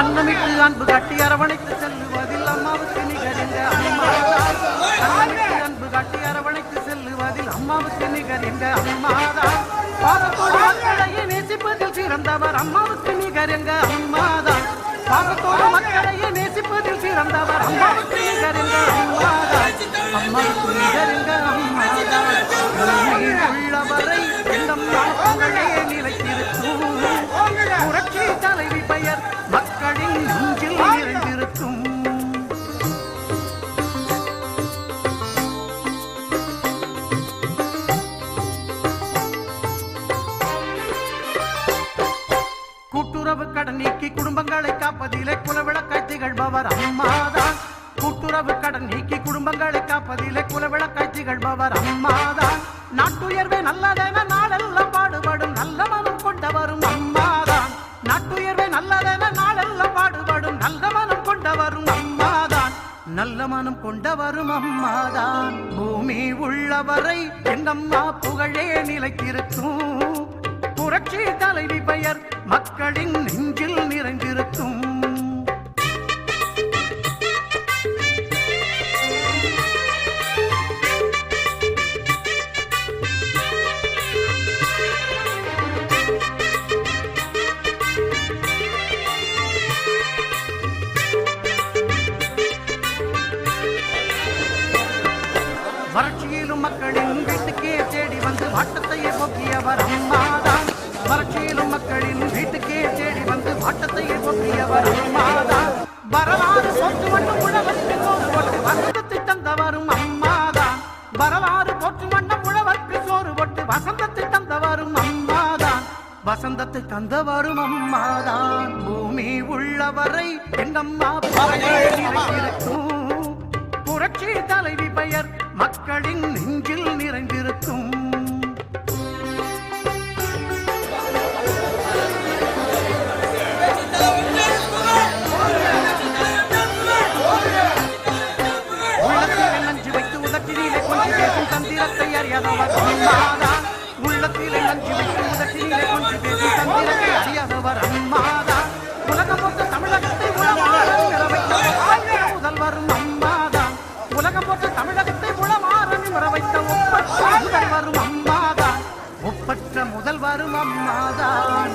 அன்னமிட்டு அன்பு கட்டி அரவணைத்து செல்லுவதில் அம்மாவுக்கு நிகரிந்த அன்னமிட்டு அன்பு கட்டி அரவணைத்து செல்லுவதில் அம்மாவுக்கு நிகரிந்த அம்மாதான். பாதத்தோடு மக்களையே நேசிப்பதில் சிறந்தவர் அம்மாவுக்கு நிகரிந்த அம்மாதான். பாதத்தோடு மக்களையே நேசிப்பதில் சிறந்தவர் அம்மாவுக்கு நிகரிந்த அம்மாதான். அம்மாவுக்கு நிகரிந்த அம்மாதான். உள்ளவரை எந்தம்மா புகழே நிலைத்திருக்கும். புரட்சி தலைவி பெயர் கடன் நீக்கி குடும்பங்களை காப்பதிலே குலவிளக்காய் திகழ்பவர் அம்மாதான். கூட்டுறவு கடன் நீக்கி குடும்பங்களை காப்பதிலே குலவிளக்காய் திகழ்பவர் அம்மாதான். நாட்டுயர்வே நல்லதென நாளெல்லாம் பாடுபடும் நல்ல மனம் கொண்டவரும் அம்மாதான் நல்ல மனம் கொண்டவரும் அம்மாதான். பூமி உள்ளவரை எங்கம்மா புகழே நிலைத்திருக்கும் புரட்சி தலைவி பெயர் மக்களின் நெஞ்சில் நிறைந்திருக்கும் வசந்தத்தை தந்தவரும் அம்மாதான். பூமி உள்ளவரை எங்கம்மா புரட்சி தலைவி பெயர் மக்களின் நெஞ்சில் நிறைந்திருக்கும். தந்திரத்தை அறியாதவர் உள்ளத்தில் எல்லாம் வைத்து உதட்டினிலே கொஞ்சி பேசி தந்திரத்தை அறியாதவர் அம்மாதா. உலகம் போட்ட தமிழகத்தை உளமாற நிறவைத்த வைத்த ஒப்பற்ற முதல்வரும் அம்மாதான் உலகம் போட்ட தமிழகத்தை உளமாற நிறவைத்த ஒப்பற்ற முதல்வரும் அம்மாதா. ஒப்பற்ற முதல்வரும் அம்மாதான்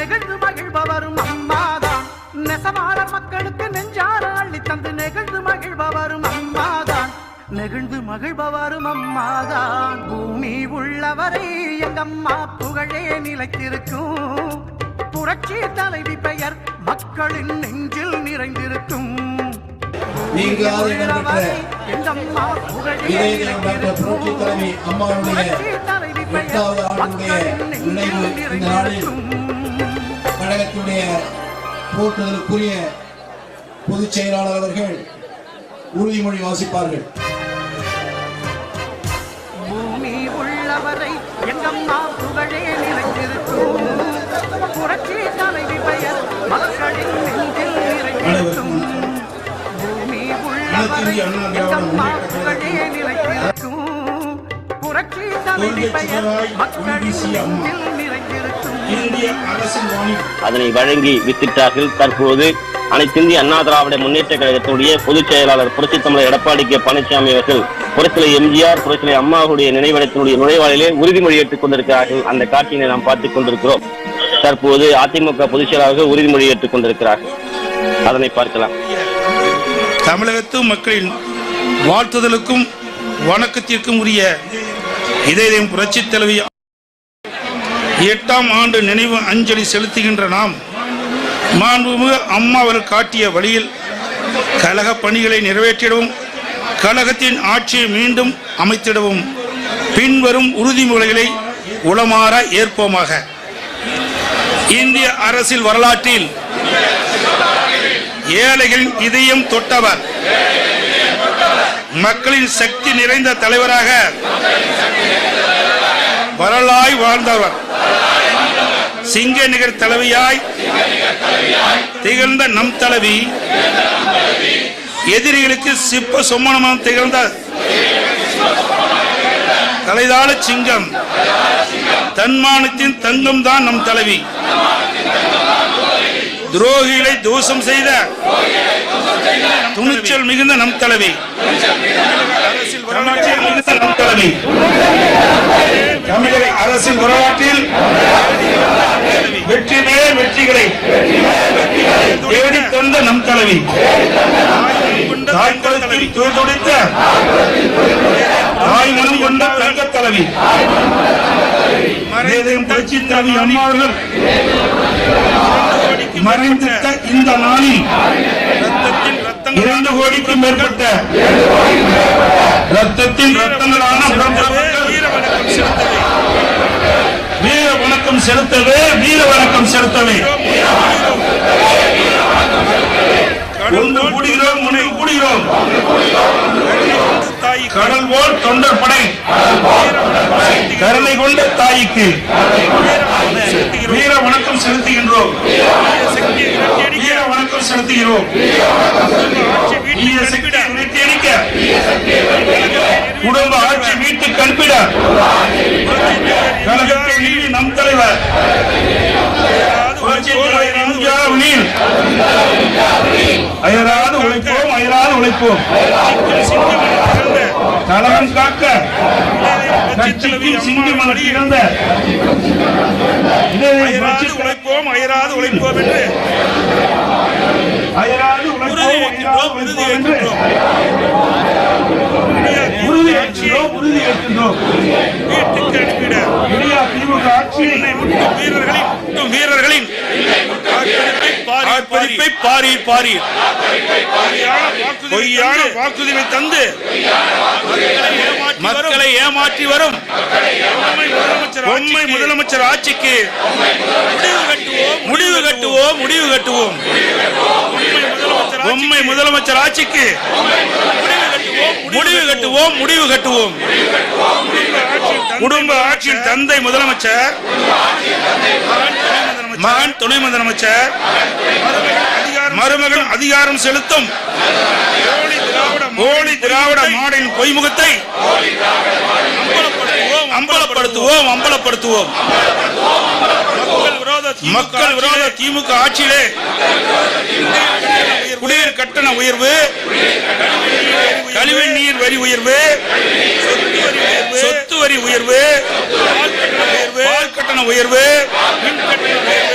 நெகிழ்ந்து மகிழ்பவரும் அம்மாதான் நெசவாளர் மக்களுக்கு நெஞ்சார அள்ளி தந்து நெகிழ்ந்து மகிழ்பவரும் அம்மாதான் நெகிழ்ந்து மகிழ்பவரும் அம்மாதான் பூமி உள்ளவரை எங்கம்மா புகழே நிலைத்திருக்கும். புரட்சி தலைவி பெயர் மக்களின் நெஞ்சில் நிறைந்திருக்கும். எங்கம்மா புகழே டாக்டர் புரட்சி தலைவி ஆண்டுடைய நினைவு கழகத்துடைய போற்றுதலுக்குரிய பொதுச் செயலாளர் அவர்கள் உறுதிமொழி வாசிப்பார்கள். பூமி உள்ளவரை எங்கம்மா புகழே நிலைத்திருக்கும் புரட்சி தலைவி பெயர் மக்களின் நெஞ்சில் நிறைந்திருக்கும். பூமி உள்ளவரை எங்கம்மா புகழே நிலைத்திருக்கும் புரட்சி தலைவி பெயர் மக்களின் நெஞ்சில் அதனை வழங்கி வித்திட்டார்கள். தற்போது அனைத்திந்திய அண்ணா திராவிட முன்னேற்ற கழகத்தினுடைய பொதுச் செயலாளர் புரட்சித் தமிழர் எடப்பாடி கே பழனிசாமி அவர்கள் புரட்சிலை எம்ஜிஆர் புரட்சிலை அம்மாவுடைய நினைவிடத்தினுடைய நுழைவாயிலே உறுதிமொழி ஏற்றுக் கொண்டிருக்கிறார்கள். அந்த காட்சியினை நாம் பார்த்துக் கொண்டிருக்கிறோம். தற்போது அதிமுக பொதுச் செயலாளர்கள் உறுதிமொழி ஏற்றுக் கொண்டிருக்கிறார்கள். அதனை பார்க்கலாம். தமிழகத்து மக்களின் வாழ்த்துதலுக்கும் வணக்கத்திற்கும் உரிய இதயம் புரட்சித் தலைவி எட்டாம் ஆண்டு நினைவு அஞ்சலி செலுத்துகின்ற நாம் மாண்புமிகு அம்மா அவர்கள் காட்டிய வழியில் கழக பணிகளை நிறைவேற்றிடவும் கழகத்தின் ஆட்சியை மீண்டும் அமைத்திடவும் பின்வரும் உறுதிமொழிகளை உளமாற ஏற்போமாக. இந்திய அரசியல் வரலாற்றில் ஏழைகளின் இதயம் தொட்டவர் மக்களின் சக்தி நிறைந்த தலைவராக வரலாய் வாழ்ந்தவர். சிங்க நிகர் தலைவியாய் திகழ்ந்த நம் தலைவி. எதிரிகளுக்கு சிப்ப சொம்மனமாக திகழ்ந்த தலைதாள சிங்கம். தன்மானத்தின் தங்கம் தான் நம் தலைவி. துரோகிகளை தோஷம் செய்த துணிச்சல் மிகுந்த நம் தலைவி தமிழகத்தில் மிகுந்த நம் தலைவி தமிழக அரசின் வரலாற்றில் வெற்றி மேல் வெற்றிகளை தேடி தந்த நம் தலைவி தாய்க்குளத்தில் துயர் துடித்த தாய் மனம் கொண்ட தங்க தலைவி மறைந்ததும் புரட்சி தலைவி அம்மா அவர்கள் மறைந்திட்ட இந்த நாளில் ரத்தத்தில் இரண்டு கோடிக்கும் மேற்பட்ட ரத்தத்தின் ரத்தங்களான வீர வணக்கம் செலுத்தவே. வீர வணக்கம் செலுத்தவே ஒன்று கூடுகிறோம் முனை கூடுகிறோம். கடல் போல் தொண்டர் படை. கருணை கொண்ட தாய்க்கு. வீர வணக்கம் செலுத்துகின்றோம். வீர வணக்கம் செலுத்துகிறோம். குடும்ப ஆட்சி வீட்டு கற்பிட கழகத்தில் நீதி நம் தலைவர். அயராது உழைப்போம் அயராது உழைப்போம். கழகம் காக்க. கட்சிக்கும் சிங்கமன திகழ்ந்த அயராது உழைப்போம் என்று. உறுதி அயராது வீட்டுக்கு அனுப்பிட. இந்தியா திமுக ஆட்சியை வீரர்களின் முட்டும் வீரர்களின் ஆர்ப்பரிப்பை பாரி பாரி பொய்யான வாக்குறுதிகளை தந்து மக்களை ஏமாற்றி வரும். பொம்மை முதலமைச்சர் ஆட்சிக்கு முடிவு கட்டுவோம். முடிவு கட்டுவோம் பொம்மை முதலமைச்சர் ஆட்சிக்கு முடிவு கட்டுவோம் முடிவு கட்டுவோம். குடும்ப ஆட்சியின் தந்தை முதலமைச்சர் மகன் துணை முதலமைச்சர் மருமகன் அதிகாரம் செலுத்தும். போலி திராவிட மாடலின் பொய்முகத்தை அம்பலப்படுத்துவோம் அம்பலப்படுத்துவோம் அம்பலப்படுத்துவோம். மக்கள் விரோத திமுக ஆட்சியிலே. குடிநீர் கட்டண உயர்வு. கழிவு நீர் வரி உயர்வு. சொத்து வரி உயர்வு. பால் கட்டண உயர்வு.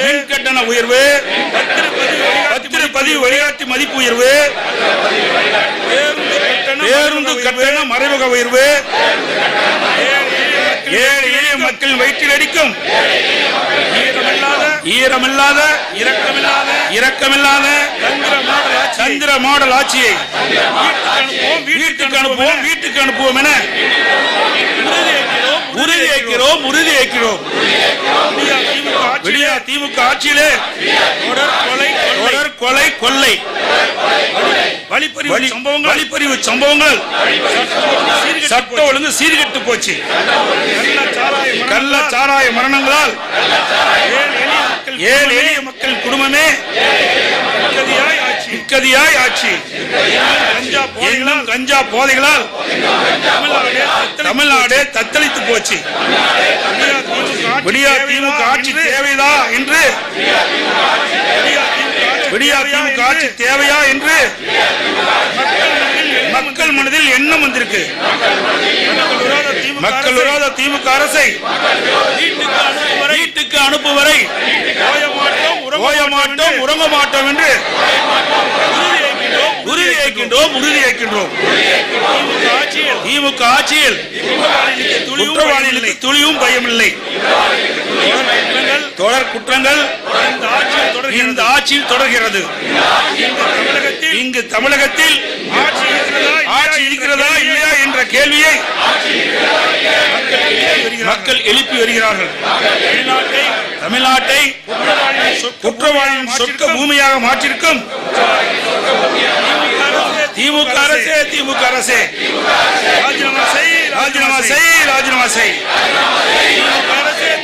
மின் கட்டண உயர்வு. பத்திரப்பதிவு வழிகாட்டி மதிப்பு உயர்வு. பேருந்து கட்டண மறைமுக உயர்வு. ஏழை எளிய மக்கள் வயிற்றில் அடிக்கும். ஈரமில்லாத இரக்கமில்லாத இரக்கமில்லாத சந்திர மாடல் ஆட்சியை வீட்டுக்கு அனுப்புவோம் வீட்டுக்கு அனுப்புவோம் என உறுதியேற்கிறோம் உறுதியேற்கிறோம் விடியா திமுக ஆட்சியிலே தொடர் கொலை கொள்ளை. வழிப்பறிவு சம்பவங்கள். வழிப்பறிவு சம்பவங்கள். சட்ட ஒழுங்கு சீர்கெட்டு போச்சு. கள்ள சாராய மரணங்களால் ஏழு எளிய மக்கள் குடும்பமே நிக்கதியாய் ஆட்சி இன்னும் கஞ்சா போதைகளால் தமிழ்நாடு தத்தளித்து போச்சு. விடியா திமுக ஆட்சி தேவைதா என்று விடியா திமுக ஆட்சி தேவையா என்று மக்கள் மனதில் எண்ணம் வந்திருக்கு. மக்கள் விரோத திமுக அரசை வீட்டுக்கு அனுப்பும் வரை ஓய மாட்டோம் உறங்க மாட்டோம் என்று உறுதியேற்கின்றோம் உறுதியேற்கின்றோம் திமுக ஆட்சியில் குற்றவாளிகளுக்கு துளியும் பயமில்லை. தொடர் குற்றங்கள் இந்த ஆட்சியில் தொடர்கிறது. இங்கு தமிழகத்தில் ஆட்சி இருக்கிறதா இல்லையா என்ற கேள்வியை மக்கள் எழுப்பி வருகிறார்கள். தமிழ்நாட்டை குற்றவாளியின் சொர்க்க பூமியாக மாற்றிருக்கும். திமுக அரசே திமுக அரசே. ராஜினாமா செய் ராஜினாமா செய். ராஜினாமா செய்.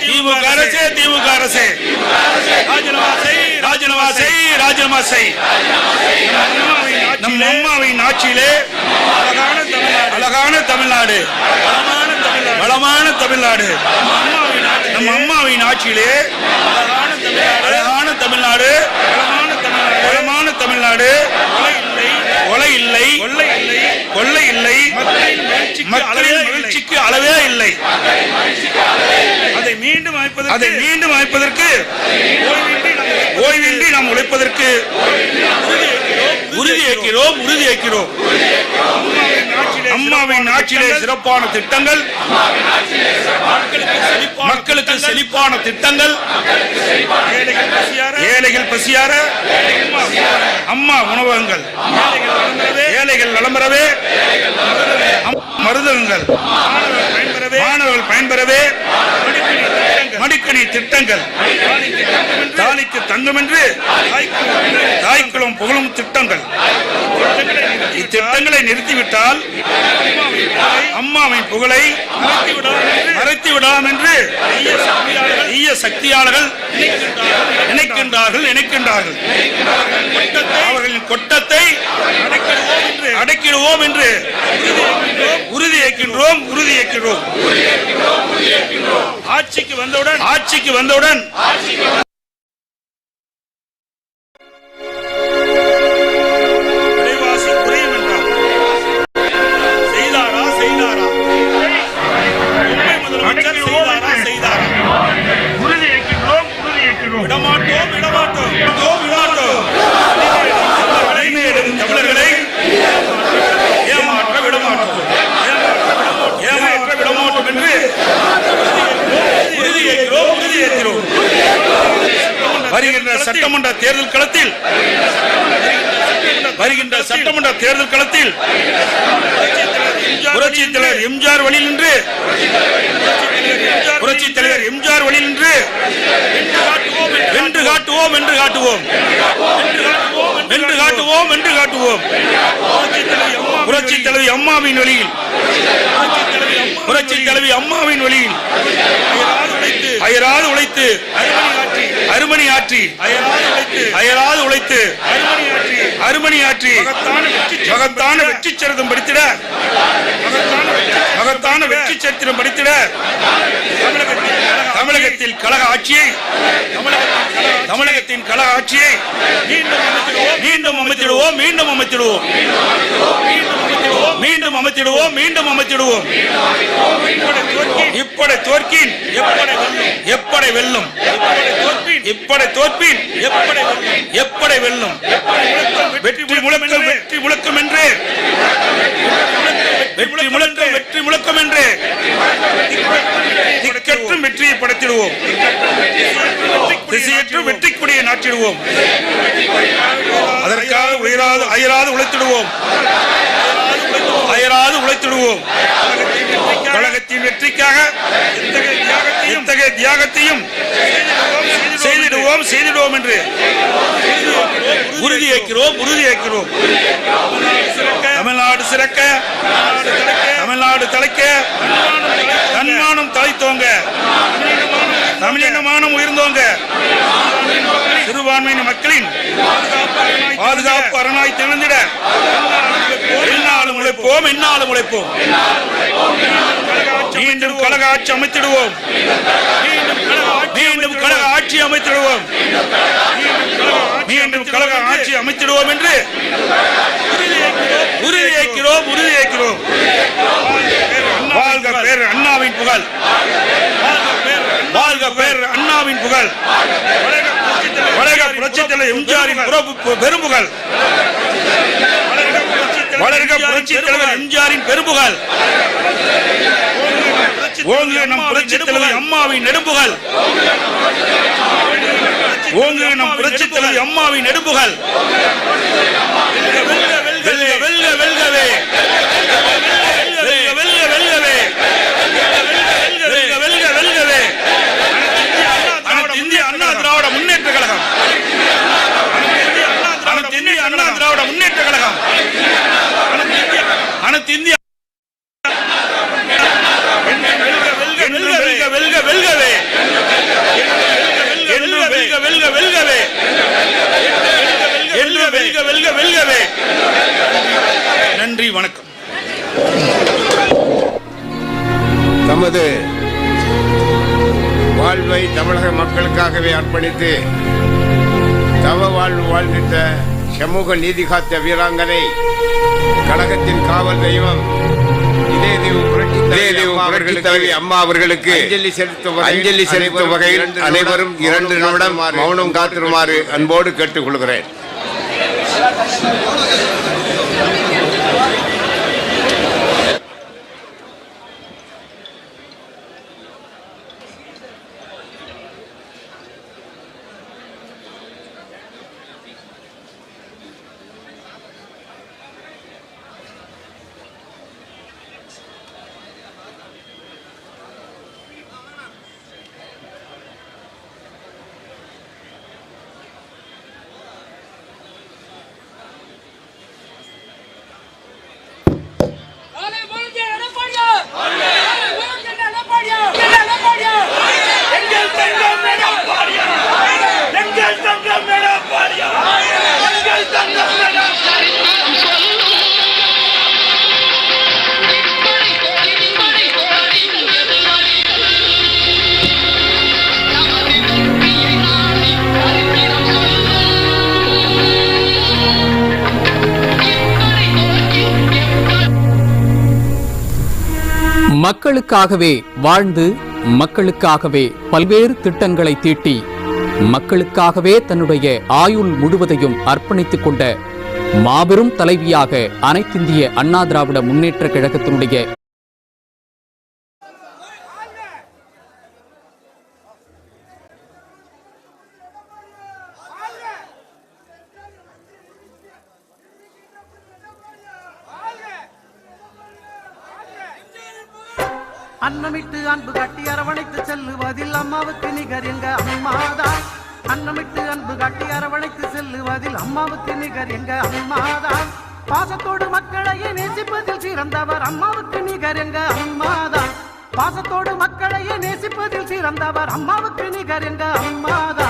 திமுக அரசே திமுக அரசே. ராஜினாமா செய் ராஜினாமா செய் ராஜினாமா செய். நம் அம்மாவின் ஆட்சியிலே அழகான தமிழ்நாடு. வளமான தமிழ்நாடு. நம் அம்மாவின் ஆட்சியிலே. அழகான தமிழ்நாடு. வளமான தமிழ்நாடு கொலை இல்லை கொள்ளை இல்லை கொள்ளை இல்லை மக்களின் மகிழ்ச்சிக்கு அளவே இல்லை அதை மீண்டும் அமைப்பதற்கு அதை மீண்டும் அமைப்பதற்கு ஓய்வின்றி நாம் உழைப்பதற்கு உறுதியேற்கிறோம் உறுதியேற்கிறோம் அம்மாவின் ஆட்சியிலே சிறப்பான திட்டங்கள். மக்களுக்கு செழிப்பான திட்டங்கள். ஏழைகள் பசியார. அம்மா உணவகங்கள். ஏழைகள் நலம் பெறவே அம்- மருந்தகங்கள். மாணவர்கள் பயன்பெறவே. மடிக்கணி திட்டங்கள். தாலிக்கு தங்குமென்று என்று தாய்க்குளம் புகழும் திட்டங்கள். இத்திட்டங்களை நிறுத்திவிட்டால் அம்மாவின் புகழை மறைத்து விடலாம் என்று ஈய சக்தியாளர்கள் நினைக்கின்றார்கள் நினைக்கின்றார்கள். அவர்களின் கொட்டத்தை அடக்கிடுவோம் என்று உறுதியேற்கின்றோம் உறுதியேற்கின்றோம். ஆட்சிக்கு வந்தவுடன் ஆட்சிக்கு வந்தவுடன் புரட்சி தலைவர் எம்ஜிஆர் வழியில் நின்று. புரட்சி தலைவர் எம்ஜிஆர் வழியில் நின்று. வென்று காட்டுவோம் என்று காட்டுவோம். வென்று காட்டுவோம் என்று காட்டுவோம். புரட்சி தலைவி அம்மாவின் வழியில். புரட்சி தலைவி அம்மாவின் வழியில். அயராது உழைத்து. அருமணி ஆற்றி. அயராது உழைத்து. அருமணி ஆற்றி. மகத்தான வெற்றி சரிதம் படித்திட. மகத்தான வெற்றி சரித்திரம் படித்திட. தமிழகத்தில் கழக ஆட்சியை. தமிழகத்தின் கழக ஆட்சியை. மீண்டும் அமைத்திடுவோம். மீண்டும் அமைத்திடுவோம். மீண்டும் அமைத்திடுவோம். மீண்டும் அமைத்திடுவோம் இப்படை தோற்கின் எப்படை வெல்லும். இப்படை தோற்பின் எப்படை வெல்லும். வெற்றி முழக்கம் வெற்றி முழக்கம் என்று வெற்றி முழக்கம் வெற்றி முழக்கம் என்று திக்கற்றும் வெற்றியை படைத்திடுவோம். திசையற்று வெற்றி கொடியை நாட்டிடுவோம். அதற்காக உயராது அயராது உழைத்திடுவோம். அயராது உழைத்திடுவோம் கழகத்தின் வெற்றிக்காக இத்தகைய தியாகத்தையும் செய்திடுவோம் செய்திடுவோம் என்று உறுதியேற்கிறோம் உறுதியேற்கிறோம் தமிழ்நாடு சிறக்க தமிழ்நாடு தலைக்க தன்மானம் தலைத்தோங்க தமிழினமானம் உயர்ந்தோங்க. சிறுபான்மையின மக்களின் பாதுகாப்பு அரணாய் திறந்திட எந்நாளும் உழைப்போம் எந்நாளும் உழைப்போம். மீண்டும் கழக ஆட்சி அமைத்திடுவோம். மீண்டும் கழக ஆட்சி அமைத்திடுவோம். மீண்டும் கழக ஆட்சி அமைத்திடுவோம் என்று உறுதியேற்கிறோம் உறுதியேற்கிறோம். வாழ்க பேர் அண்ணாவின் புகழ். வாழ்க பேர் அண்ணாவின் புகழ். வளர்க புரட்சித்தலை எம்ஜிஆரின் பெரும்புகள் வளர்க புரட்சி தலைவர் எம்ஜிஆரின் பெரும்புகள் ஓங்குக நம் புரட்சி தலைவர் அம்மாவின் நெடும்புகள் ஓங்குக நம் புரட்சி தலைவர் அம்மாவின் நெடும்புகள் வெல்க வெல்க வெல்கவே வெல்க வெல்க வெல்கவே வெல்க வெல்க வெல்கவே அனைத்து இந்திய அண்ணா திராவிட முன்னேற்ற கழகம் அனைத்து இந்திய அண்ணா திராவிட முன்னேற்ற கழகம் அனைத்து இந்திய வெல்க வெல்க வெல்க வெல்கவே என்று வெல்க வெல்க வெல்கவே என்று வெல்க வெல்க வெல்கவே நன்றி வணக்கம் தமது வாழ்வை தமிழக மக்களுக்காகவே அர்ப்பணித்து தவ வாழ்வு வாழ்ந்திட்ட சமூக நீதி காத்த வீராங்கனை கழகத்தின் காவல் தெய்வம் அம்மா அவர்களுக்கு அஞ்சலி செலுத்தும் வகையில் அனைவரும் இரண்டு நிமிடம் மௌனம் காத்திருமாறு அன்போடு கேட்டுக்கொள்கிறேன். மக்களுக்காகவே வாழ்ந்து மக்களுக்காகவே பல்வேறு திட்டங்களை தீட்டி மக்களுக்காகவே தன்னுடைய ஆயுள் முழுவதையும் அர்ப்பணித்துக் கொண்ட மாபெரும் தலைவியாக அனைத்திந்திய அண்ணா திராவிட முன்னேற்ற கழகத்தினுடைய அன்னமிட்டு அன்பு கட்டி அரவணைத்து செல்லுவதில் அம்மாவுக்கு நிகர் எங்க அம்மாதான் அன்னமிட்டு அன்பு காட்டி அரவணைத்து செல்லுவதில் அம்மாவுக்கு நிகர் எங்க அம்மாதான் பாசத்தோடு மக்களையே நேசிப்பதில் சிறந்தவர் அம்மாவுக்கு நிகர் எங்க அம்மாதான் பாசத்தோடு மக்களையே நேசிப்பதில் சிறந்தவர் அம்மாவுக்கு நிகர் எங்க அம்மாதான்